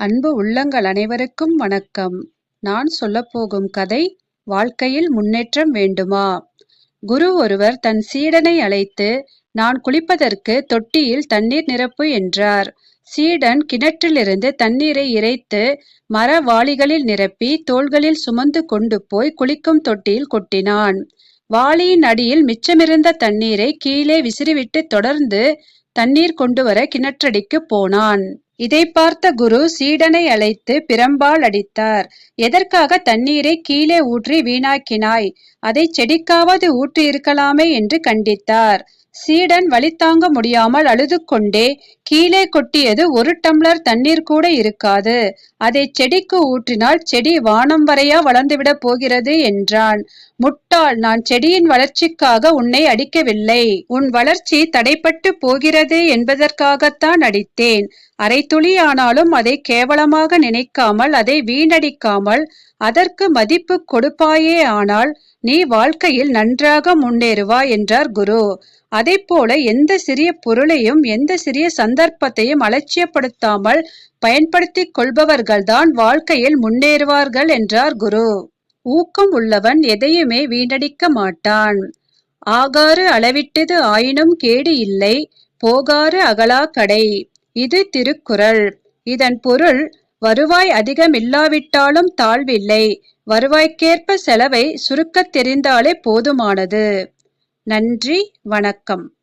அன்பு உள்ளங்கள் அனைவருக்கும் வணக்கம். நான் சொல்லப்போகும் கதை வாழ்க்கையில் முன்னேற்றம் வேண்டுமா? குரு ஒருவர் தன் சீடனை அழைத்து நான் குளிப்பதற்கு தொட்டியில் தண்ணீர் நிரப்பு என்றார். சீடன் கிணற்றிலிருந்து தண்ணீரை இறைத்து மர வாளிகளில் நிரப்பி தோள்களில் சுமந்து கொண்டு போய் குளிக்கும் தொட்டியில் கொட்டினான். வாளியின் அடியில் மிச்சமிருந்த தண்ணீரை கீழே விசிறிவிட்டு தொடர்ந்து தண்ணீர் கொண்டு வர கிணற்றடிக்கு போனான். இதை பார்த்த குரு சீடனை அழைத்து பிரம்பால் அடித்தார். எதற்காக தண்ணீரை கீழே ஊற்றி வீணாக்கினாய்? அதை செடிக்காவது ஊற்றி இருக்கலாமே என்று கண்டித்தார். சீடன் வழி தாங்க முடியாமல் அழுது கொண்டே கீழே கொட்டியது ஒரு டம்ளர் தண்ணீர் கூட இருக்காது. அதை செடிக்கு ஊற்றினால் செடி வானம் வரையா வளர்ந்துவிடப் போகிறது என்றான். முட்டாள் நான் செடியின் வளர்ச்சிக்காக உன்னை அடிக்கவில்லை. உன் வளர்ச்சி தடைப்பட்டு போகிறது என்பதற்காகத்தான் அடித்தேன். அரை துளி ஆனாலும் அதை கேவலமாக நினைக்காமல் அதை வீணடிக்காமல் அதற்கு மதிப்பு கொடுப்பாயே ஆனால் நீ வாழ்க்கையில் நன்றாக முன்னேறுவாய் என்றார் குரு. அதை போல எந்த சிறிய பொருளையும் எந்த சிறிய சந்தர்ப்பத்தையும் அலட்சியப்படுத்தாமல் பயன்படுத்திக் கொள்பவர்கள்தான் வாழ்க்கையில் முன்னேறுவார்கள் என்றார் குரு. ஊக்கம் உள்ளவன் எதையுமே வீணடிக்க மாட்டான். ஆகாறு அளவிட்டது ஆயினும் கேடு இல்லை போகாறு அகலா கடை. இது திருக்குறள். இதன் பொருள் வருவாய் அதிகமில்லாவிட்டாலும் தாழ்வில்லை வருவாய்க்கேற்ப செலவை சுருக்கத் தெரிந்தாலே போதுமானது. நன்றி வணக்கம்.